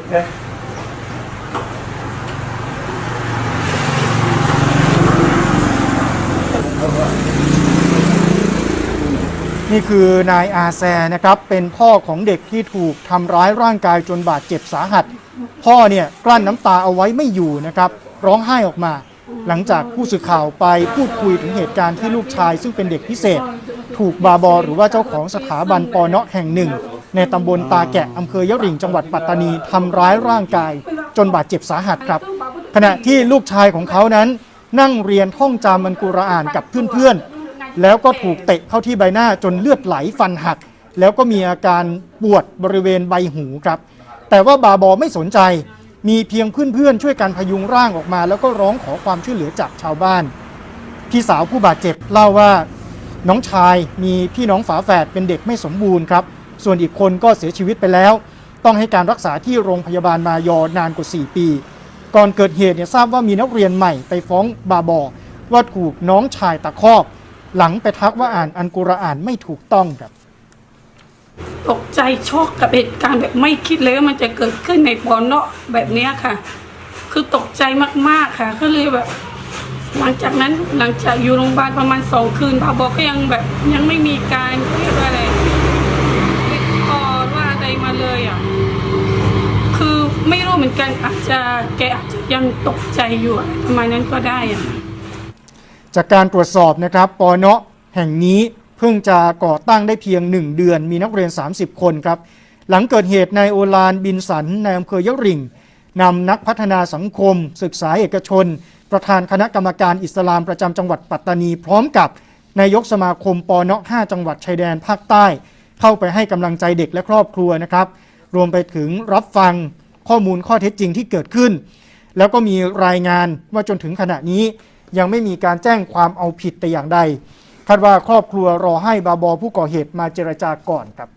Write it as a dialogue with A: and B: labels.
A: Okay.
B: นี่คือนายอาแซนะครับ เป็นพ่อของเด็กที่ถูกทำร้ายร่างกายจนบาดเจ็บสาหัส พ่อเนี่ยกลั้นน้ำตาเอาไว้ไม่อยู่นะครับ ร้องไห้ออกมา หลังจากผู้สื่อข่าวไปพูดคุยถึงเหตุการณ์ที่ลูกชาย ซึ่งเป็นเด็กพิเศษ ถูกบาบอหรือว่าเจ้าของสถาบันปอเนาะแห่งหนึ่ง ในตำบลตาแกะอำเภอยะริงจังหวัดปัตตานีทำร้ายร่างกาย จนบาดเจ็บสาหัสครับ ขณะที่ลูกชายของเขานั้น นั่งเรียนท่องจำมันกุรอานกับเพื่อนๆ แล้วก็ถูกเตะเข้าที่ใบหน้าจนเลือดไหลฟันหัก แล้วก็มีอาการปวดบริเวณใบหูครับ แต่ว่าบาบอไม่สนใจ มีเพียงเพื่อนๆ ช่วยกันพยุงร่างออกมา แล้วก็ร้องขอความช่วยเหลือจากชาวบ้านพี่สาวผู้บาดเจ็บเล่าว่าน้องชายมีพี่น้องฝาแฝดเป็นเด็กไม่สมบูรณ์ครับ ส่วนอีกคนก็เสียชีวิตไปแล้ว ต้องให้การรักษาที่โรงพยาบาลมายอนานกว่า 4 ปี ก่อนเกิดเหตุเนี่ยทราบว่ามีนักเรียนใหม่ไปฟ้องบาบอว่าถูกน้องชายตะคอกหลังไปทักว่าอ่านอันกุรอานไม่ถูกต้องครับ
C: ตกใจช็อกกับเหตุการณ์แบบไม่คิดเลยว่ามันจะเกิดขึ้นในปอนเนาะแบบนี้ค่ะ คือตกใจมากๆค่ะ ก็เลยแบบ หลังจากนั้นหลังจากอยู่โรงพยาบาลประมาณสองคืนพาบอกก็ยังแบบยังไม่มีการเรียกอะไรติดต่อว่าอะไรมาเลยอะ คือ ไม่รู้เหมือนกันอาจจะแกอาจจะยังตกใจอยู่อะไรประมาณนั้นก็ได้อะ
B: จากการตรวจสอบนะครับปอเนาะแห่งนี้เพิ่งจะก่อตั้งได้เพียง 1 เดือน มีนักเรียน 30 คนครับ หลังเกิดเหตุนายโอลานบินสันในอำเภอยะริงนำนักพัฒนาสังคม ศึกษาเอกชน ประธานคณะกรรมการอิสลามประจำจังหวัดปัตตานี พร้อมกับนายกสมาคมปอเนาะ5จังหวัดชายแดนภาคใต้ เข้าไปให้กำลังใจเด็กและครอบครัวนะครับ รวมไปถึงรับฟัง ข้อมูลข้อเท็จจริงที่เกิดขึ้น แล้วก็มีรายงานว่าจนถึงขณะนี้ยังไม่มีการแจ้งความเอาผิดแต่อย่างใดคาดว่าครอบครัวรอให้บาบอผู้ก่อเหตุมาเจรจาก่อนครับ